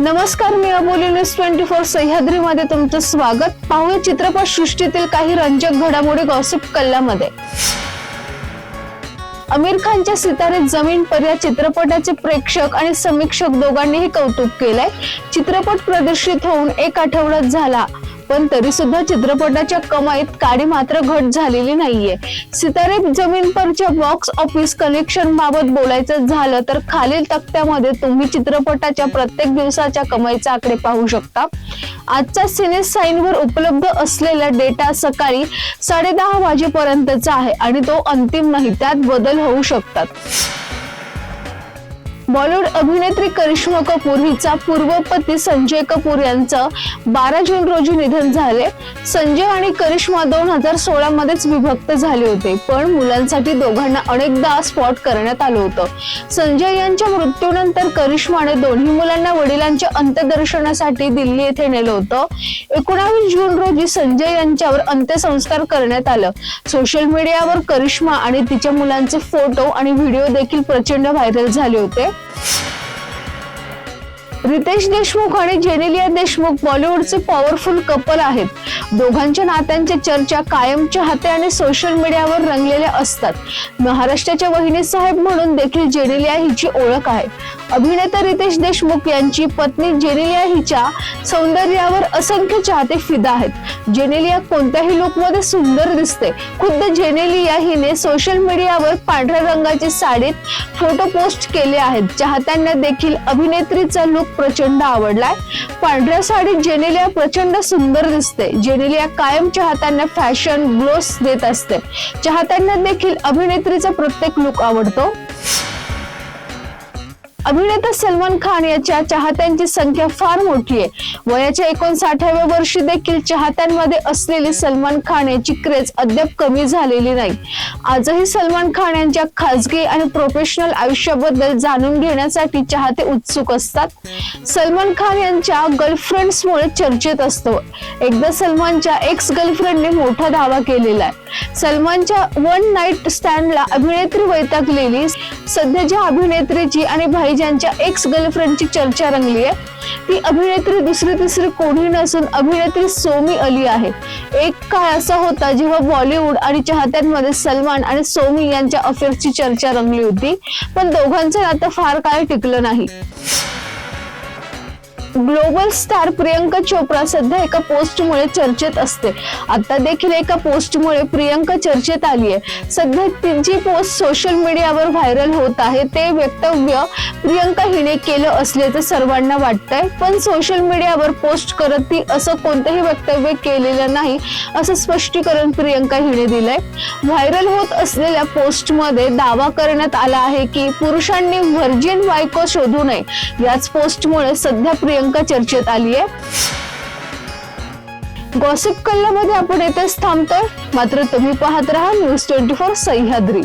नमस्कार मी Aboli news twenty four सह्याद्रीमध्ये तुमचं स्वागत. पाहूया चित्रपट सृष्टीतील काही रंजक घडामोडी गॉसिप कल्ल्यामध्ये आमिर खानच्या सितारे जमीन पर या चित्रपटाचे प्रेक्षक आणि समीक्षक दोघांनीही कौतुक केलंय. चित्रपट प्रदर्शित होऊन एक आठवड्यात झाला. पण तरी सुद्धा चित्रपटाच्या कमाईत काडी मात्र घट झालेली नाहीये. सितारे जमीन परच्या बॉक्स ऑफिस कनेक्शन बाबत बोलायचं झालं तर खालील तक्त्यामध्ये तुम्ही चित्रपटाच्या प्रत्येक दिवसाच्या कमाईचे आकडे पाहू शकता. आजचा सिने साईनवर उपलब्ध असलेला डेटा सकाळी साडे दहा वाजेपर्यंतचा आहे आणि तो अंतिम नाही त्यात बदल होऊ शकतात. बॉलिवूड अभिनेत्री करिश्मा कपूर हिचा पूर्व पती संजय कपूर यांचं बारा जून रोजी निधन झाले. संजय आणि करिश्मा दोन हजार सोळा मध्येच विभक्त झाले होते पण मुलांसाठी दोघांना अनेकदा स्पॉट करण्यात आलं होतं. संजय यांच्या मृत्यूनंतर करिश्माने दोन्ही मुलांना वडिलांच्या अंत्यदर्शनासाठी दिल्ली येथे नेलं होतं. एकोणावीस जून रोजी संजय यांच्यावर अंत्यसंस्कार करण्यात आलं. सोशल मीडियावर करिश्मा आणि तिच्या मुलांचे फोटो आणि व्हिडिओ देखील प्रचंड व्हायरल झाले होते. रितेश देशमुख आणि जेनेलिया देशमुख बॉलिवूडचे पॉवरफुल कपल आहेत. दोघांच्या नात्यांच्या चर्चा कायम चाहते आणि सोशल मीडियावर रंगलेल्या असतात. महाराष्ट्राच्या वहिनी साहेब म्हणून देखील जेनेलिया हिची ओळख आहे. अभिनेता रितेश देशमुख यांची पत्नी जेनेलिया हिच्या सौंदर्यावर असंख्य चाहते फिदा आहेत. जेनेलिया कोणत्याही लुकमध्ये सुंदर दिसते. खुद्द जेनेलिया हिने सोशल मीडियावर पांढऱ्या रंगाची साडीत फोटो पोस्ट केले आहेत. चाहत्यांना देखील अभिनेत्रीचा लुक प्रचंड आवडलाय. पांढऱ्या साडीत जेनेलिया प्रचंड सुंदर दिसते. जेनेलिया कायम चाहत्यांना फॅशन ग्लोस देत असते. चाहत्यांना देखील अभिनेत्रीचा प्रत्येक लुक आवडतो. अभिनेता सलमान खान याच्या चाहत्यांची संख्या फार मोठी आहे. वयाच्या एकोणसाठाव्या वर्षी देखील चाहत्यांमध्ये असलेली सलमान खान याची क्रेज अद्याप कमी झालेली नाही. आजही सलमान खान यांच्या खासगी आणि प्रोफेशनल आयुष्याबद्दल जाणून घेण्यासाठी चाहते उत्सुक असतात. सलमान खान यांच्या गर्लफ्रेंड्समुळे चर्चेत असतो. एकदा सलमानच्या एक्स गर्लफ्रेंडने मोठा दावा केलेला आहे. सलमानच्या वन नाईट स्टँडला अभिनेत्री वैतागलेली. सध्याच्या अभिनेत्रीची आणि भाईजानच्या एक्स गर्लफ्रेंडची चर्चा रंगली आहे ती अभिनेत्री दुसरी तिसरी कोणी नसून अभिनेत्री सोमी अली आहे. एक काळ असा होता जेव्हा बॉलिवूड आणि चाहत्यांमध्ये सलमान आणि सोमी यांच्या अफेअरची चर्चा रंगली होती पण दोघांचं नातं फार काळ टिकलं नाही. ग्लोबल स्टार प्रियंका चोप्रा सध्या एका पोस्टमुळे चर्चेत असते. आता देखील एका पोस्टमुळे प्रियंका चर्चेत आली आहे सध्या तिची पोस्ट सोशल मीडियावर व्हायरल होत आहे. ते वक्तव्य प्रियंका हिने केलं असल्याचं सर्वांना वाटतंय. पण सोशल मीडियावर पोस्ट करत ती असं कोणतंही वक्तव्य केलेलं नाही असं स्पष्टीकरण प्रियंका हिने दिलंय. व्हायरल होत असलेल्या पोस्टमध्ये दावा करण्यात आला आहे की पुरुषांनी व्हर्जिन बायको शोधू नये. याच पोस्टमुळे सध्या प्रियंका चर्चेत आली आहे. गॉसिप कल्लामध्ये आपण येथेच थांबतोय. मात्र तुम्ही पाहत राहा न्यूज ट्वेंटी फोर सह्याद्री.